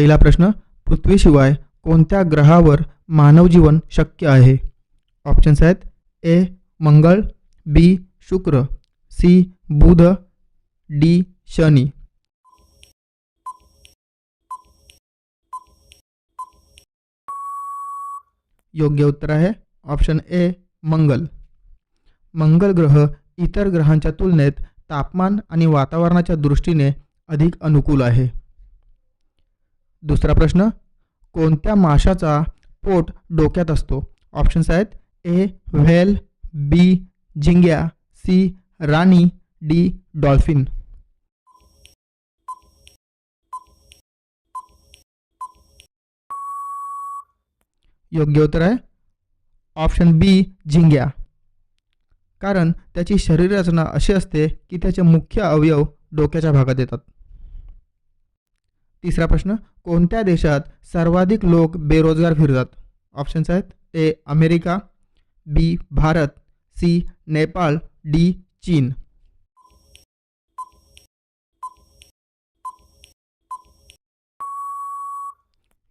पहिला प्रश्न पृथ्वीशिवाय कोणत्या ग्रहावर मानवजीवन शक्य आहे? ऑप्शन्स आहेत ए मंगळ बी शुक्र सी बुध डी शनी. योग्य उत्तर आहे ऑप्शन ए मंगल. मंगल ग्रह इतर ग्रहांच्या तुलनेत तापमान आणि वातावरणाच्या दृष्टीने अधिक अनुकूल आहे. दुसरा प्रश्न कोणत्या माशाचा पोट डोक्यात असतो? ऑप्शन्स आहेत ए व्हेल बी झिंग्या सी राणी डी डॉल्फिन योग्य उत्तर आहे ऑप्शन बी झिंग्या. कारण त्याची शरीर रचना अशी असते की त्याचे मुख्य अवयव डोक्याच्या भागात येतात. तिसरा प्रश्न कोणत्या देशात सर्वाधिक लोक बेरोजगार फिरतात? ऑप्शन्स आहेत A America B Bharat C Nepal D चीन.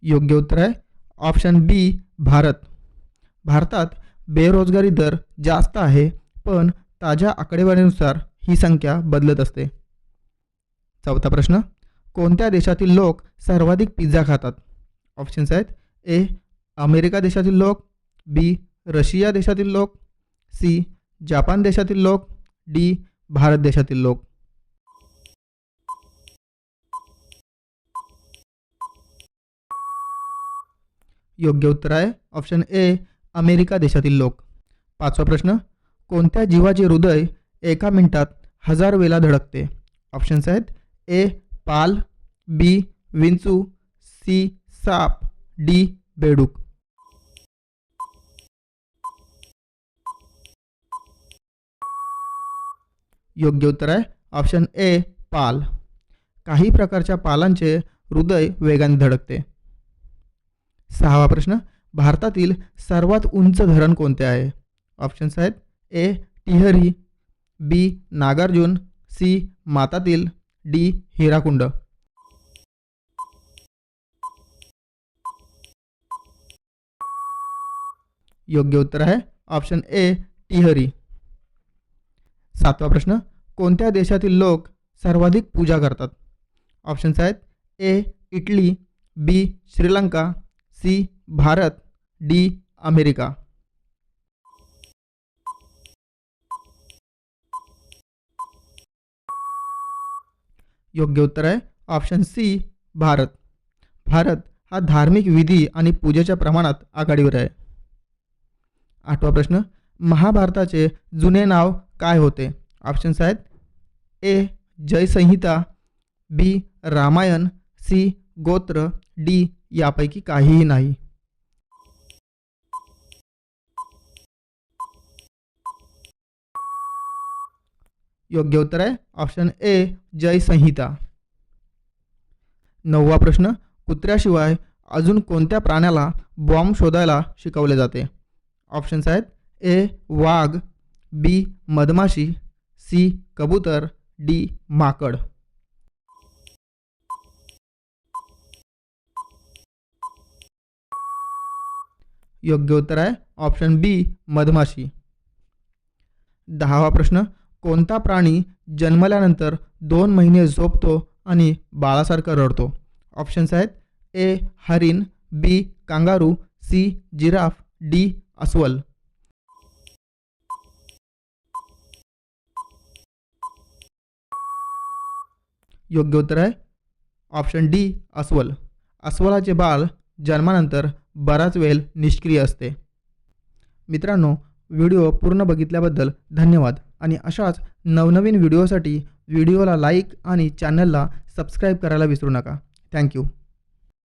योग्य उत्तर आहे ऑप्शन बी भारत. भारतात बेरोजगारी दर जास्त आहे पण ताज्या आकडेवारीनुसार ही संख्या बदलत असते. चौथा प्रश्न कोणत्या देशातील लोक सर्वाधिक पिझ्झा खातात? ऑप्शन्स आहेत. ए अमेरिका देशातील लोक. बी रशिया देशातील लोक. सी जापान देशातील लोक. डी भारत देशातील लोक. योग्य उत्तर आहे. ऑप्शन ए अमेरिका देशातील लोक. पाचवा प्रश्न. कोणत्या जीवाचे हृदय एका मिनिटात हजार वेळा धडकते? ऑप्शन्स आहेत. ए पाल. बी विंचू सी साप डी बेडूक. योग्य उत्तर आहे ऑप्शन ए पाल. काही प्रकारच्या पालांचे हृदय वेगाने धडकते. सहावा प्रश्न भारतातील सर्वात उंच धरण कोणते आहे? ऑप्शन्स आहेत A Tehri B Nagarjun C Matatila D Hirakud. योग्य उत्तर आहे. ऑप्शन ए टिहरी सातवा प्रश्न कोणत्या देशातील लोक सर्वाधिक पूजा करतात? ऑप्शन्स आहेत A Italy B Sri Lanka C Bharat D America. योग्य उत्तर आहे. Option C Bharat. भारत हा धार्मिक विधी आणि पूजेच्या प्रमाणात आघाडीवर आहे. आठवा प्रश्न. महाभारताचे जुने नाव काय होते? ऑप्शन्स आहेत. A Jayasamhita. B Ramayan. C गोत्र. डी यापैकी काहीही नाही. योग्य उत्तर आहे. Option A Jayasamhita. नववा प्रश्न. कुत्र्याशिवाय अजून कोणत्या प्राण्याला बॉम्ब शोधायला शिकवले जाते? ऑप्शन्स आहेत. ए वाघ. बी मधमाशी. सी कबूतर. डी माकड. योग्य उत्तर आहे. ऑप्शन बी मधमाशी. दहावा प्रश्न. कोणता प्राणी जन्मल्यानंतर दोन महिने झोपतो आणि बाळासारखं रडतो? ऑप्शन्स आहेत. ए हरिण. B kangaroo. C giraffe. D अस्वल. योग्य उत्तर आहे. ऑप्शन डी अस्वल. अस्वलाचे बाळ जन्मानंतर बराच वेळ निष्क्रिय असते. मित्रांनो व्हिडिओ पूर्ण बघितल्याबद्दल धन्यवाद आणि अशाच नवनवीन व्हिडिओसाठी व्हिडिओला लाईक आणि चॅनलला सबस्क्राईब करायला विसरू नका. थँक्यू.